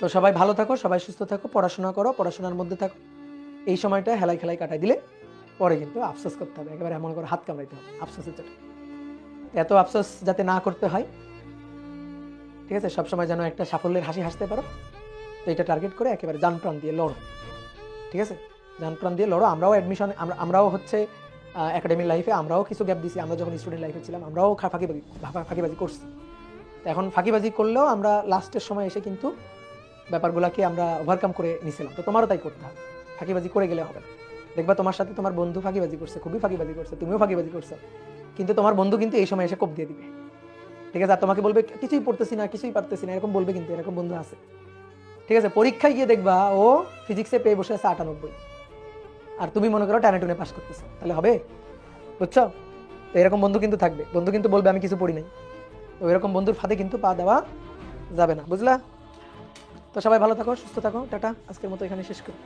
তো সবাই ভালো থাকো, সবাই সুস্থ থাকো, পড়াশোনা করো, পড়াশোনার মধ্যে থাকো। এই সময়টা হেলাই খেলাই কাটাই দিলে পরে কিন্তু আফসোস করতে হবে, একেবারে এমন করে হাত কামড়াইতে হবে, আফসোসের জন্য। এত আফসোস যাতে না করতে হয়, ঠিক আছে, সবসময় যেন একটা সাফল্যের হাসি হাসতে পারো। তো এটা টার্গেট করে একেবারে যান প্রাণ দিয়ে লড়ো, ঠিক আছে? যান প্রাণ দিয়ে লড়ো, আমরাও অ্যাডমিশন আমরাও হচ্ছে একাডেমিক লাইফে আমরাও কিছু গ্যাপ দিছি, আমরা যখন স্টুডেন্ট লাইফে ছিলাম, আমরাও ফাঁকিবাজি ফাঁকিবাজি করছি। এখন ফাঁকিবাজি করলেও আমরা লাস্টের সময় এসে কিন্তু ব্যাপারগুলোকে আমরা ওভারকাম করে নিছিলাম। তো তোমারও তাই করতে হবে। ফাঁকিবাজি করে গেলে হবে না। দেখবা তোমার সাথে তোমার বন্ধু ফাঁকিবাজি করছে, খুবই ফাঁকিবাজি করছে, তুমিও ফাঁকিবাজি করছ। কিন্তু তোমার বন্ধু কিন্তু এই সময় এসে কোপ দিয়ে দিবে। ঠিক আছে, আর তোমাকে বলবে, কিছুই পড়তেছি না, কিছুই পারতেছি না। এরকম বলবে কিন্তু, এরকম বন্ধু আছে। ঠিক আছে, পরীক্ষায় গিয়ে দেখবা ও ফিজিক্সে পেয়ে বসে আছে আটানব্বই। আর তুমি মনে করো টানে টুনে পাস করতেছো। তাহলে হবে? বুঝছ? তো এরকম বন্ধু কিন্তু থাকবে। বন্ধু কিন্তু বলবে, আমি কিছু পড়ি নাই। তো এরকম বন্ধুর ফাঁদে কিন্তু পা দেওয়া যাবে না। বুঝলা? তো সবাই ভালো থাকো সুস্থ থাকো টাটা আজকের মতো এখানে শেষ করি।